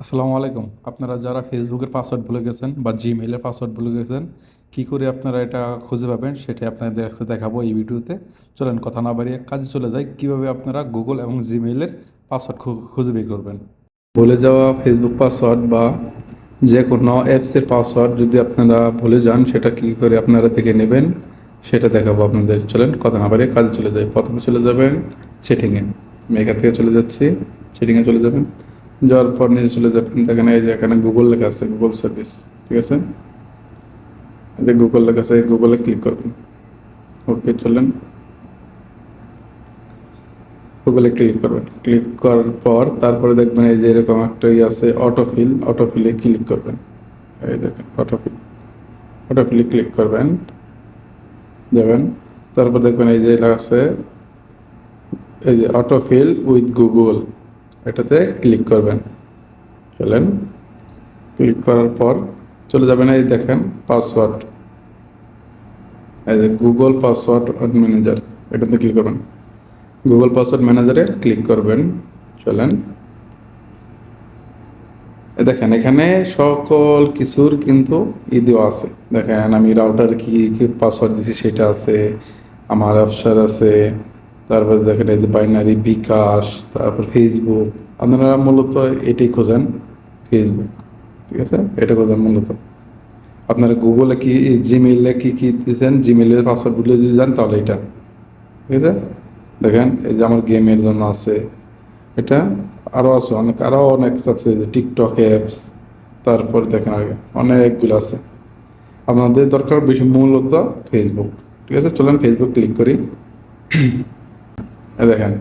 আসসালামু আলাইকুম। আপনারা যারা ফেসবুকের পাসওয়ার্ড ভুলে গেছেন বা জিমেইলের পাসওয়ার্ড ভুলে গেছেন, কী করে আপনারা এটা খুঁজে পাবেন সেটাই আপনাদের কাছে দেখাবো এই ভিডিওতে। চলেন কথা না বাড়িয়ে কাজে চলে যাই। কীভাবে আপনারা গুগল এবং জিমেইলের পাসওয়ার্ড খুঁজে বের করবেন? ভুলে যাওয়া ফেসবুক পাসওয়ার্ড বা যে কোনো অ্যাপসের পাসওয়ার্ড যদি আপনারা ভুলে যান, সেটা কী করে আপনারা দেখে নেবেন, সেটা দেখাবো আপনাদের। চলেন কথা না বাড়িয়ে কাজে চলে যাই। প্রথমে চলে যাবেন সেটিংয়ে এখান থেকে চলে যাচ্ছি। সেটিংয়ে চলে যাবেন। যাওয়ার পর নিচে চলে যাবেন। দেখেন এই যে এখানে গুগল লেখা আছে গুগল সার্ভিস ঠিক আছে? যে গুগল লেখা আছে গুগলে ক্লিক করবেন। ওকে চলেন। গুগলে ক্লিক করবেন। ক্লিক করার পর তারপরে দেখবেন এই যে এরকম একটা ই আছে অটোফিল অটোফিলে ক্লিক করবেন। এই দেখেন অটোফিল অটোফিলে ক্লিক করবেন। যাবেন। তারপর দেখবেন এই যে লেখা আছে, এই যে অটোফিল উইথ গুগল এটাতে ক্লিক করবেন। চলেন ক্লিক করার পর চলে যাবেন এই দেখেন পাসওয়ার্ড এই যে গুগল পাসওয়ার্ড ম্যানেজার এটাতে ক্লিক করবেন। গুগল পাসওয়ার্ড ম্যানেজারে ক্লিক করবেন। চলেন দেখেন এখানে সকল কিছুর কিন্তু ই দেওয়া আছে। দেখেন আমি রাউটার কি কি পাসওয়ার্ড দিছি সেটা আছে, আমার অফসার আছে তারপরে দেখেন এই যে বাইনারি বিকাশ তারপর ফেসবুক আপনারা মূলত এটাই খোঁজেন ফেসবুক ঠিক আছে? এটা খোঁজেন মূলত। আপনারা গুগলে কি জিমেলে কি কি দিয়েছেন? জিমেইলের পাসওয়ার্ড ভুলে যদি যান, তাহলে এটা, ঠিক আছে? দেখেন, এই যে আমার গেমের জন্য আছে। এটা আরও আছে, অনেক আরও অনেক আছে টিকটক অ্যাপস তারপর দেখেন আগে, অনেকগুলো আছে। আপনাদের দরকার বেশি মূলত ফেসবুক ঠিক আছে? চলেন ফেসবুক ক্লিক করি। দেখেন।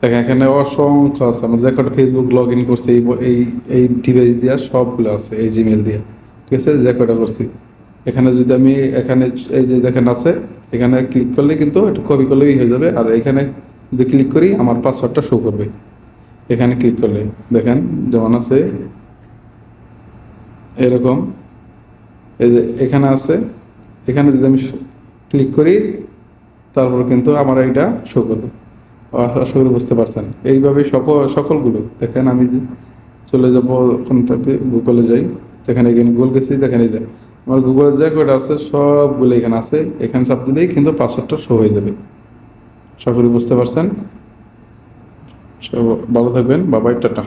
দেখেন, এখানে অসংখ্য আছে। আমরা দেখো ফেসবুক লগ ইন করছি, এই এই এই ডিভাইস দিয়া সবগুলো আছে, এই জিমেল দিয়া। ঠিক আছে? কটা করছি। এখানে যদি আমি, এখানে এই যে দেখেন আছে, এখানে ক্লিক করলে কিন্তু এটা কপি করলেই হয়ে যাবে। আর এখানে যদি ক্লিক করি, আমার পাসওয়ার্ডটা শো করবে। এখানে ক্লিক করলে, দেখেন, যেমন আছে, এরকম। এই যে এখানে আছে, এখানে যদি আমি ক্লিক করি তারপর কিন্তু আমার এটা শো করবে আশা করি বুঝতে পারছেন। এইভাবে সকল সকলগুলো দেখেন আমি চলে যাব কোনটাতে গুগলে যাই। এখানে এখানে গুগল গেছি দেখেন এই আমার গুগলে যা কটা আছে, সবগুলো এখানে আছে। এখানে সব দিলেই কিন্তু পাসওয়ার্ডটা শো হয়ে যাবে। করি বুঝতে পারছেন। ভালো থাকবেন। বাবাই টাটা।